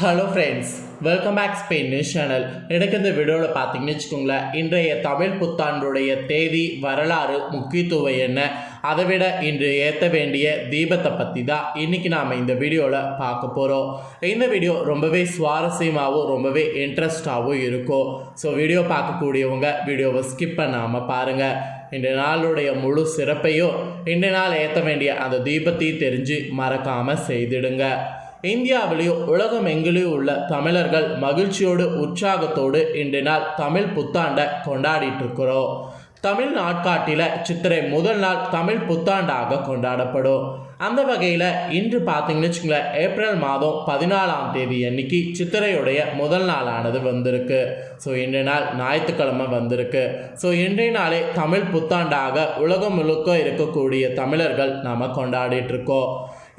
Hello friends welcome back Spain news channel எனக்கு இந்த வீடியோவில் பார்த்தீங்கன்னு வச்சுக்கோங்களேன் இன்றைய தமிழ் புத்தாண்டுடைய தேதி வரலாறு முக்கியத்துவம் என்ன? அதை விட இன்று ஏற்ற வேண்டிய தீபத்தை பற்றி தான் இன்றைக்கி நாம் இந்த வீடியோவில் பார்க்க போகிறோம் இந்த வீடியோ ரொம்பவே சுவாரஸ்யமாகவும் ரொம்பவே இன்ட்ரெஸ்டாகவும் இருக்கும். ஸோ வீடியோ பார்க்கக்கூடியவங்க வீடியோவை ஸ்கிப் பண்ணாமல் பாருங்கள் இன்றைய நாளுடைய முழு சிறப்பையும் இன்றைய நாள் ஏற்ற வேண்டிய அந்த தீபத்தையும் தெரிஞ்சு மறக்காமல் செய்திடுங்க. இந்தியாவிலேயோ உலகம் எங்கிலேயோ உள்ள தமிழர்கள் மகிழ்ச்சியோடு உற்சாகத்தோடு இன்றைய நாள் தமிழ் புத்தாண்டை கொண்டாடிட்டு இருக்கிறோம் தமிழ் நாட்காட்டியில் சித்திரை முதல் நாள் தமிழ் புத்தாண்டாக கொண்டாடப்படும். அந்த வகையில் இன்று பார்த்தீங்கன்னு வச்சுக்கோங்களேன் ஏப்ரல் மாதம் பதினாலாம் தேதி அன்னைக்கு சித்திரையுடைய முதல் நாளானது வந்திருக்கு. ஸோ இன்றைய நாள் ஞாயிற்றுக்கிழமை வந்திருக்கு. ஸோ இன்றைய நாளே தமிழ் புத்தாண்டாக உலகம் முழுக்க இருக்கக்கூடிய தமிழர்கள் நாம் கொண்டாடிட்டு இருக்கோம்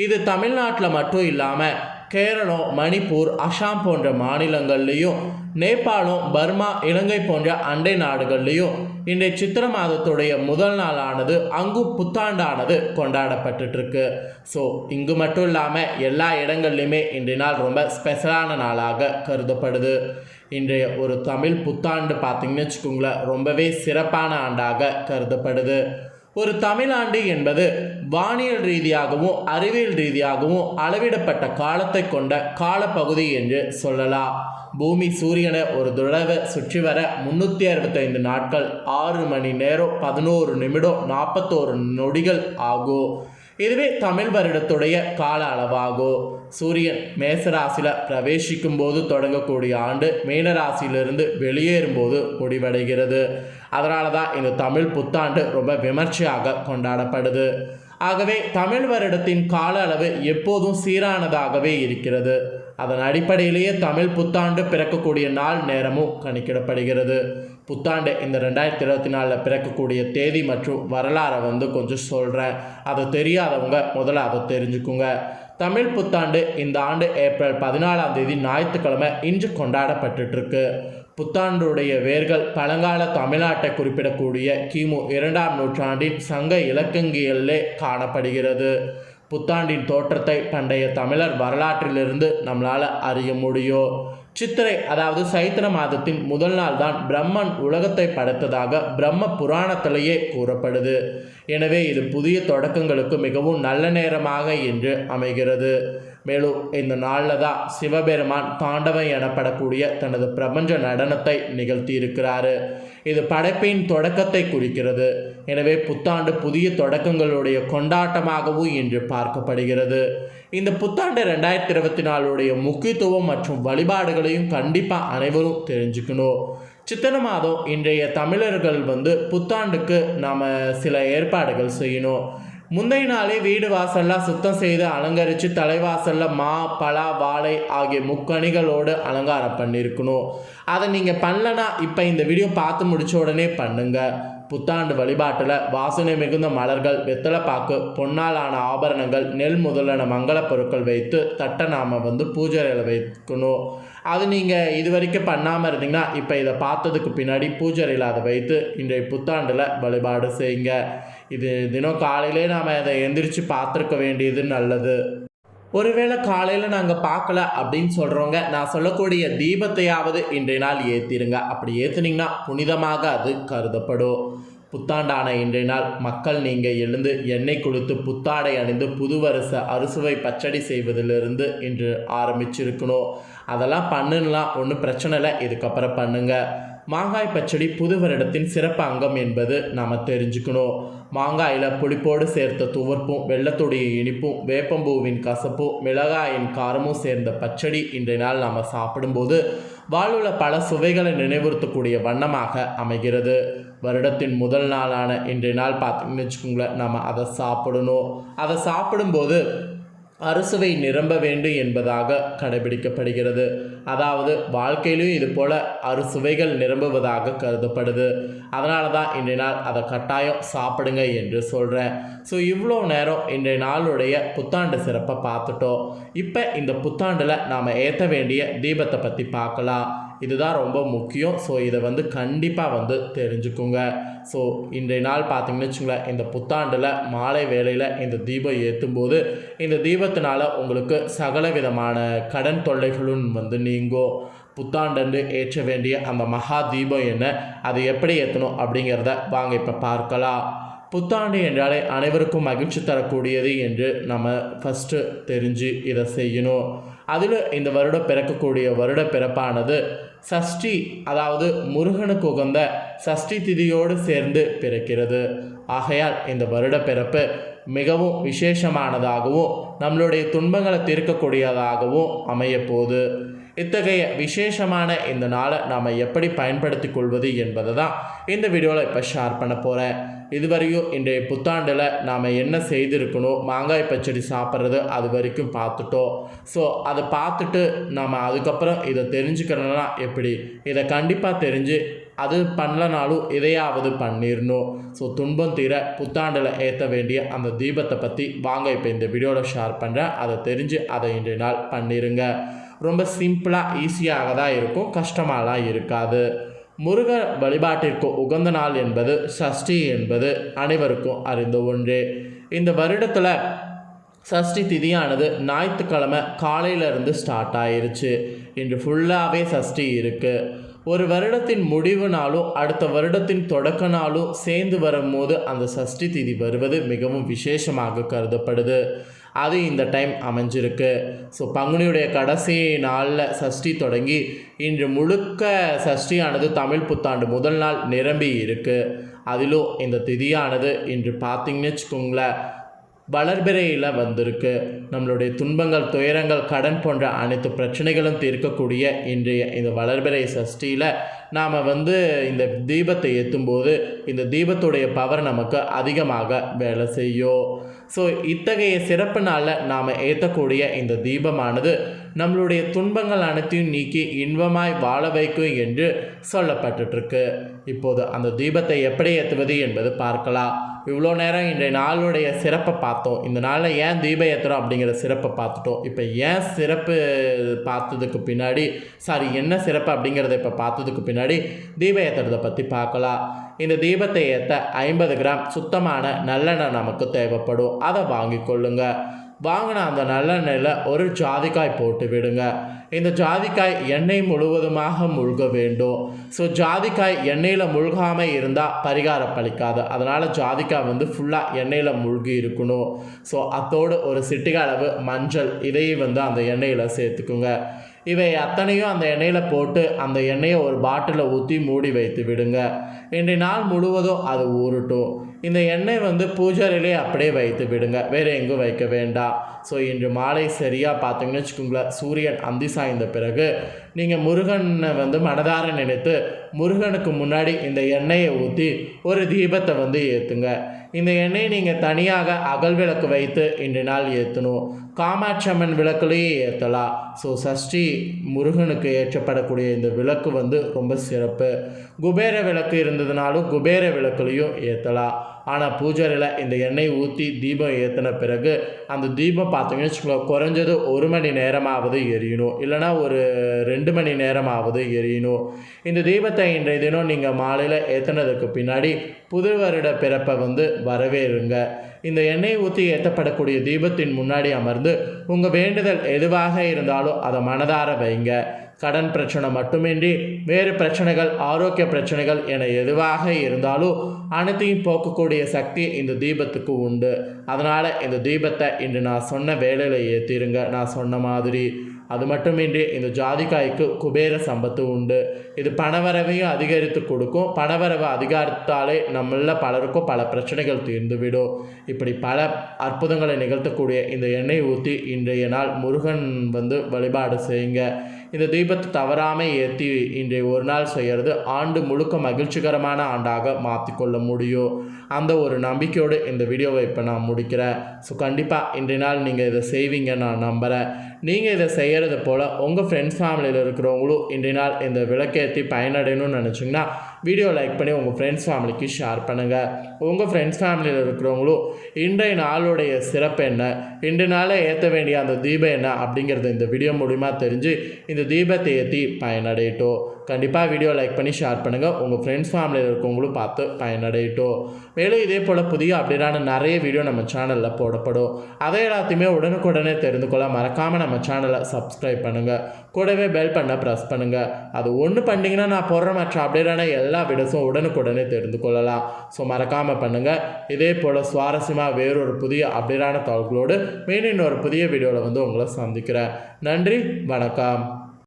இது தமிழ்நாட்டில் மட்டும் இல்லாமல் கேரளம் மணிப்பூர் அசாம் போன்ற மாநிலங்கள்லேயும் நேபாளம் பர்மா இலங்கை போன்ற அண்டை நாடுகள்லேயும் இன்றைய சித்திர மாதத்துடைய முதல் நாளானது அங்கு புத்தாண்டானது கொண்டாடப்பட்டுருக்கு ஸோ இங்கு மட்டும் இல்லாமல் எல்லா இடங்கள்லையுமே இன்றைய நாள் ரொம்ப ஸ்பெஷலான நாளாக கருதப்படுது. இன்றைய ஒரு தமிழ் புத்தாண்டு பார்த்திங்கன்னு வச்சுக்கோங்களேன் ரொம்பவே சிறப்பான ஆண்டாக கருதப்படுது. ஒரு தமிழாண்டு என்பது வானியல் ரீதியாகவும் அறிவியல் ரீதியாகவும் அளவிடப்பட்ட காலத்தை கொண்ட காலப்பகுதி என்று சொல்லலாம். பூமி சூரியனை ஒரு தடவை சுற்றி வர முந்நூற்றி அறுபத்தைந்து நாட்கள் ஆறு மணி நேரம் பதினோரு நிமிடம் நாற்பத்தோரு நொடிகள் ஆகும். இதுவே தமிழ் வருடத்துடைய கால அளவாகும். சூரியன் மேசராசியில் பிரவேசிக்கும் போது தொடங்கக்கூடிய ஆண்டு மீனராசியிலிருந்து வெளியேறும்போது முடிவடைகிறது. அதனால தான் இந்த தமிழ் புத்தாண்டு ரொம்ப விமர்சையாக கொண்டாடப்படுது. ஆகவே தமிழ் வருடத்தின் கால அளவு எப்போதும் சீரானதாகவே இருக்கிறது. அதன் அடிப்படையிலேயே தமிழ் புத்தாண்டு பிறக்கக்கூடிய நாள் நேரமும் கணக்கிடப்படுகிறது புத்தாண்டு இந்த ரெண்டாயிரத்தி இருபத்தி நாலில் பிறக்கக்கூடிய தேதி மற்றும் வரலாறை வந்து கொஞ்சம் சொல்கிறேன் அதை தெரியாதவங்க முதல்ல அதை தெரிஞ்சுக்குங்க. தமிழ் புத்தாண்டு இந்த ஆண்டு ஏப்ரல் பதினாலாம் தேதி ஞாயிற்றுக்கிழமை இன்று கொண்டாடப்பட்டுருக்கு புத்தாண்டுடைய வேர்கள் பழங்கால தமிழ்நாட்டை குறிப்பிடக்கூடிய கிமு இரண்டாம் நூற்றாண்டின் சங்க இலக்கங்கியல்லே காணப்படுகிறது. புத்தாண்டின் தோற்றத்தை பண்டைய தமிழர் வரலாற்றிலிருந்து நம்மளால் அறிய முடியும். சித்திரை அதாவது சைத்திர மாதத்தின் முதல் நாள் தான் பிரம்மன் உலகத்தை படைத்ததாக பிரம்ம புராணத்திலேயே கூறப்படுது. எனவே இது புதிய தொடக்கங்களுக்கு மிகவும் நல்ல நேரமாக என்று அமைகிறது. மேலும் இந்த நாளில் தான் சிவபெருமான் தாண்டவன் எனப்படக்கூடிய தனது பிரபஞ்ச நடனத்தை நிகழ்த்தியிருக்கிறாரு. இது படைப்பின் தொடக்கத்தை குறிக்கிறது. எனவே புத்தாண்டு புதிய தொடக்கங்களுடைய கொண்டாட்டமாகவும் இன்று பார்க்கப்படுகிறது. இந்த புத்தாண்டு ரெண்டாயிரத்தி இருபத்தி நாலுடைய முக்கியத்துவம் மற்றும் வழிபாடுகளையும் கண்டிப்பாக அனைவரும் தெரிஞ்சுக்கணும். சித்தனை மாதம் இன்றைய தமிழர்கள் வந்து புத்தாண்டுக்கு நாம் சில ஏற்பாடுகள் செய்யணும். முந்தைய நாளே வீடு வாசல்லாம் சுத்தம் செய்து அலங்கரித்து தலைவாசலில் மா பலா வாழை ஆகிய முக்கணிகளோடு அலங்காரம் பண்ணியிருக்கணும் அதை நீங்கள் பண்ணலன்னா இப்போ இந்த வீடியோ பார்த்து முடிச்ச உடனே பண்ணுங்கள் புத்தாண்டு வழிபாட்டில் வாசனை மிகுந்த மலர்கள் வெத்தலைப்பாக்கு பொன்னாலான ஆபரணங்கள் நெல் முதலான மங்களப் பொருட்கள் வைத்து தட்டை நாம் வந்து பூஜையில் வைக்கணும். அது நீங்கள் இது வரைக்கும் பண்ணாமல் இருந்தீங்கன்னா இப்போ இதை பார்த்ததுக்கு பின்னாடி பூஜையில் அதை வைத்து இன்றைய புத்தாண்டில் வழிபாடு செய்யுங்க. இது தினம் காலையிலே நாம் அதை எந்திரிச்சு பார்த்துருக்க வேண்டியது நல்லது. ஒருவேளை காலையில் நாங்கள் பார்க்கல அப்படின்னு சொல்கிறவங்க நான் சொல்லக்கூடிய தீபத்தையாவது இன்றைய நாள் ஏற்றிருங்க அப்படி ஏற்றுனீங்கன்னா புனிதமாக அது கருதப்படும். புத்தாண்டான இன்றைய நாள் மக்கள் நீங்கள் எழுந்து எண்ணெய் கொடுத்து புத்தாடை அணிந்து புது வருஷ அறுசுவை பச்சடி செய்வதிலிருந்து இன்று ஆரம்பிச்சிருக்கணும். அதெல்லாம் பண்ணுலாம் ஒன்றும் பிரச்சனை இல்லை இதுக்கப்புறம் பண்ணுங்கள் மாங்காய் பச்சடி புது வருடத்தின் சிறப்பு அங்கம் என்பது நாம் தெரிஞ்சுக்கணும். மாங்காயில் புளிப்போடு சேர்த்த துவர்ப்பும் வெள்ளத்துடைய இனிப்பும் வேப்பம்பூவின் கசப்பும் மிளகாயின் காரமும் சேர்ந்த பச்சடி இன்றைய நாள் நாம் சாப்பிடும்போது வாழ்வுள்ள பல சுவைகளை நினைவுறுத்தக்கூடிய வண்ணமாக அமைகிறது. வருடத்தின் முதல் நாளான இன்றைய நாள் பார்த்தீங்கன்னு வச்சுக்கோங்களேன் நம்ம அதை சாப்பிடணும். அதை சாப்பிடும்போது அறுசுவை நிரம்ப வேண்டும் என்பதாக கடைபிடிக்கப்படுகிறது. அதாவது வாழ்க்கையிலும் இது போல் அறுசுவைகள் நிரம்புவதாக கருதப்படுது. அதனால தான் இன்றைய நாள் அதை கட்டாயம் சாப்பிடுங்க என்று சொல்கிறேன் ஸோ இவ்வளோ நேரம் இன்றைய நாளுடைய புத்தாண்டு சிறப்பை பார்த்துட்டோம். இப்போ இந்த புத்தாண்டில் நாம் ஏற்ற வேண்டிய தீபத்தை பற்றி பார்க்கலாம். இதுதான் ரொம்ப முக்கியம். ஸோ இதை வந்து கண்டிப்பாக வந்து தெரிஞ்சுக்குங்க. ஸோ இன்றைய நாள் பார்த்தீங்கன்னு வச்சுங்களேன் இந்த புத்தாண்டில் மாலை வேளையில் இந்த தீபம் ஏற்றும் போது இந்த தீபத்தினால் உங்களுக்கு சகல விதமான கடன் தொல்லைகளும் வந்து நீங்கும். புத்தாண்டன்று ஏற்ற வேண்டிய அந்த மகா தீபம் என்ன அதை எப்படி ஏற்றணும் அப்படிங்கிறத வாங்க இப்போ பார்க்கலாம். புத்தாண்டு என்றாலே அனைவருக்கும் மகிழ்ச்சி தரக்கூடியது என்று நம்ம ஃபஸ்ட்டு தெரிஞ்சு இதை செய்யணும். அதில் இந்த வருடம் பிறக்கக்கூடிய வருட பிறப்பானது சஷ்டி அதாவது முருகனுக்கு உகந்த சஷ்டி திதியோடு சேர்ந்து பிறக்கிறது. ஆகையால் இந்த வருட பிறப்பு மிகவும் விசேஷமானதாகவும் நம்மளுடைய துன்பங்களை தீர்க்கக்கூடியதாகவும் அமையப்போகுது. இத்தகைய விசேஷமான இந்த நாளை நாம் எப்படி பயன்படுத்தி கொள்வது என்பதை தான் இந்த வீடியோவில் இப்போ ஷேர் பண்ண போகிறேன் இதுவரையும் இன்றைய புத்தாண்டில் நாம் என்ன செய்திருக்கணும்? மாங்காய் பச்சடி சாப்பிட்றது அது வரைக்கும் பார்த்துட்டோம். ஸோ அதை பார்த்துட்டு நாம் அதுக்கப்புறம் இதை தெரிஞ்சுக்கிறோன்னா எப்படி? இதை கண்டிப்பாக தெரிஞ்சு அது பண்ணலனாலும் இதையாவது பண்ணிடணும். ஸோ துன்பம் தீர புத்தாண்டில் ஏற்ற வேண்டிய அந்த தீபத்தை பற்றி வாங்க. இப்போ இந்த வீடியோவில் ஷேர் பண்ணுறேன். அதை தெரிஞ்சு அதை இன்றைய நாள் பண்ணிடுங்க. ரொம்ப சிம்பிளாக ஈஸியாக தான் இருக்கும். கஷ்டமாலாம் இருக்காது. முருக வழிபாட்டிற்கு உகந்த நாள் என்பது சஷ்டி என்பது அனைவருக்கும் அறிந்த ஒன்று. இந்த வருடத்தில் சஷ்டி திதியானது ஞாயிற்றுக்கிழமை காலையிலேருந்து ஸ்டார்ட் ஆயிருச்சு. இன்று ஃபுல்லாகவே சஷ்டி இருக்குது ஒரு வருடத்தின் முடிவு நாளும் அடுத்த வருடத்தின் தொடக்க நாளும் சேர்ந்து வரும்போது அந்த சஷ்டி திதி வருவது மிகவும் விசேஷமாக கருதப்படுது. அது இந்த டைம் அமைஞ்சிருக்கு. ஸோ பங்குனியுடைய கடைசி நாளில் சஷ்டி தொடங்கி இன்று முழுக்க சஷ்டியானது தமிழ் புத்தாண்டு முதல் நாள் நிரம்பி இருக்குது அதிலும் இந்த திதியானது இன்று பார்த்திங்கன்னு வச்சுக்கோங்களேன் வளர்பிறையில் வந்திருக்கு. நம்மளுடைய துன்பங்கள் துயரங்கள் கடன் போன்ற அனைத்து பிரச்சனைகளும் தீர்க்கக்கூடிய இன்றைய இந்த வளர்பிறை சஷ்டியில் நாம் வந்து இந்த தீபத்தை ஏற்றும்போது இந்த தீபத்துடைய பவர் நமக்கு அதிகமாக வேலை செய்யும். ஸோ இத்தகைய சிறப்பு நாளில் நாம் ஏற்றக்கூடிய இந்த தீபமானது நம்மளுடைய துன்பங்கள் அனைத்தையும் நீக்கி இன்பமாய் வாழ வைக்கும் என்று சொல்லப்பட்டுருக்கு இப்போது அந்த தீபத்தை எப்படி ஏற்றுவது என்பது பார்க்கலாம். இவ்வளோ நேரம் இன்றைய நாளுடைய சிறப்பை பார்த்தோம். இந்த நாளில் ஏன் தீபம் ஏற்றுறோம் அப்படிங்கிற சிறப்பை பார்த்துட்டோம். இப்போ ஏன் சிறப்பு பார்த்ததுக்கு பின்னாடி சாரி என்ன சிறப்பு அப்படிங்கிறத இப்போ பார்த்ததுக்கு பின்னாடி தீபம் ஏற்றுறதை பற்றி பார்க்கலாம். இந்த தீபத்தை ஏற்ற ஐம்பது கிராம் சுத்தமான நல்லெண்ணெய் நமக்கு தேவைப்படும். அதை வாங்கி கொள்ளுங்கள் வாங்கின அந்த நல்லெண்ணெயில் ஒரு ஜாதிக்காய் போட்டு விடுங்க. இந்த ஜாதிக்காய் எண்ணெய் முழுவதுமாக முழுக வேண்டும். ஸோ ஜாதிக்காய் எண்ணெயில் முழுகாமல் இருந்தால் பரிகாரம் பழிக்காது. அதனால் ஜாதிக்காய் வந்து ஃபுல்லாக எண்ணெயில் முழுகி இருக்கணும். ஸோ அத்தோடு ஒரு சிட்டிக அளவு மஞ்சள் இதையும் வந்து அந்த எண்ணெயில் சேர்த்துக்குங்க. இவை அத்தனையும் அந்த எண்ணெயில் போட்டு அந்த எண்ணெயை ஒரு பாட்டிலில் ஊற்றி மூடி வைத்து விடுங்க. இன்றைய நாள் முழுவதும் அது ஊறட்டும். இந்த எண்ணெய் வந்து பூஜாரிலே அப்படியே வைத்து விடுங்க. வேறு எங்கும் வைக்க வேண்டாம். ஸோ இன்று மாலை சரியாக பார்த்தீங்கன்னு வச்சுக்கோங்களேன். சூரியன் அந்தி சாய்ந்த பிறகு நீங்கள் முருகனை வந்து மனதார நினைத்து முருகனுக்கு முன்னாடி இந்த எண்ணெயை ஊற்றி ஒரு தீபத்தை வந்து ஏற்றுங்க இந்த எண்ணெயை நீங்கள் தனியாக அகல் விளக்கு வைத்து இன்று நாள் ஏற்றணும் காமாட்சி அம்மன் விளக்குலேயும் ஏற்றலாம் ஸோ சஷ்டி முருகனுக்கு ஏற்றப்படக்கூடிய இந்த விளக்கு வந்து ரொம்ப சிறப்பு. குபேர விளக்கு இருந்ததுனாலும் குபேர விளக்குலேயும் ஏற்றலாம் ஆனால் பூஜையில் இந்த எண்ணெய் ஊற்றி தீபம் ஏற்றின பிறகு அந்த தீபம் பார்த்தீங்கன்னு வச்சுக்கோங்க குறைஞ்சது ஒரு மணி நேரமாவது எரியணும். இல்லைனா ஒரு ரெண்டு மணி நேரமாவது எரியணும். இந்த தீபத்தை இன்றைய தினம் நீங்கள் மாலையில் ஏற்றினதுக்கு பின்னாடி புது வருட பிறப்பை வந்து வரவேறுங்க. இந்த எண்ணெய் ஊற்றி ஏற்றப்படக்கூடிய தீபத்தின் முன்னாடி அமர்ந்து உங்கள் வேண்டுதல் எதுவாக இருந்தாலும் அதை மனதார வைங்க. கடன் பிரச்சனை மட்டுமின்றி வேறு பிரச்சனைகள் ஆரோக்கிய பிரச்சனைகள் என எதுவாக இருந்தாலும் அனைத்தையும் போக்கக்கூடிய சக்தி இந்த தீபத்துக்கு உண்டு. அதனால் இந்த தீபத்தை இன்று நான் சொன்ன வேலையில் ஏற்றிருங்க நான் சொன்ன மாதிரி அது மட்டுமின்றி இந்த ஜாதிக்காய்க்கு குபேர சம்பத்து உண்டு. இது பணவரவையும் அதிகரித்து கொடுக்கும். பணவரவு அதிகரித்தாலே நம்மள பலருக்கும் பல பிரச்சனைகள் தீர்ந்துவிடும். இப்படி பல அற்புதங்களை நிகழ்த்தக்கூடிய இந்த எண்ணெய் ஊற்றி இன்றைய நாள் முருகன் வந்து வழிபாடு செய்யுங்க. இந்த தீபத்தை தவறாமல் ஏற்றி இன்றைய ஒரு நாள் செய்கிறது ஆண்டு முழுக்க மகிழ்ச்சிகரமான ஆண்டாக மாற்றிக்கொள்ள முடியும். அந்த ஒரு நம்பிக்கையோடு இந்த வீடியோவை இப்போ நான் முடிக்கிறேன். ஸோ கண்டிப்பாக இன்றைய நாள் நீங்கள் இதை செய்வீங்க நான் நம்புகிறேன் நீங்கள் இதை செய்கிறது போல் உங்கள் ஃப்ரெண்ட்ஸ் ஃபேமிலியில் இருக்கிறவங்களும் இன்றைய நாள் இந்த விளக்கேற்றி பயனடையணும்னு நினச்சிங்கன்னா வீடியோ லைக் பண்ணி உங்கள் ஃப்ரெண்ட்ஸ் ஃபேமிலிக்கு ஷேர் பண்ணுங்கள் உங்கள் ஃப்ரெண்ட்ஸ் ஃபேமிலியில் இருக்கிறவங்களும் இன்றைய நாளுடைய சிறப்பு என்ன? இன்று நாளில் ஏற்ற வேண்டிய அந்த தீபம் என்ன? அப்படிங்கிறது இந்த வீடியோ மூலிமா தெரிஞ்சு இந்த தீபத்தை ஏற்றி பயனடையட்டும். கண்டிப்பாக வீடியோ லைக் பண்ணி ஷேர் பண்ணுங்கள் உங்கள் ஃப்ரெண்ட்ஸ் ஃபேமிலியில் இருக்கவங்களும் பார்த்து பயனடையட்டும். மேலும் இதே போல் புதிய அப்டேட்டான நிறைய வீடியோ நம்ம சேனலில் போடப்படும். அதை எல்லாத்தையுமே உடனுக்குடனே தெரிந்து கொள்ள மறக்காமல் நம்ம சேனலை சப்ஸ்கிரைப் பண்ணுங்கள் கூடவே பெல் பண்ண ப்ரெஸ் பண்ணுங்கள் அது ஒன்று பண்ணிங்கன்னா நான் போடுற மற்ற அப்டேட்டான எல்லா வீடியோஸும் உடனுக்குடனே தெரிந்து கொள்ளலாம். ஸோ மறக்காமல் பண்ணுங்கள் இதே போல் சுவாரஸ்யமாக வேறொரு புதிய அப்டேட்டான தகவல்களோடு மீண்டும் இன்னொரு புதிய வீடியோவில் வந்து உங்களை சந்திக்கிறேன். நன்றி வணக்கம்.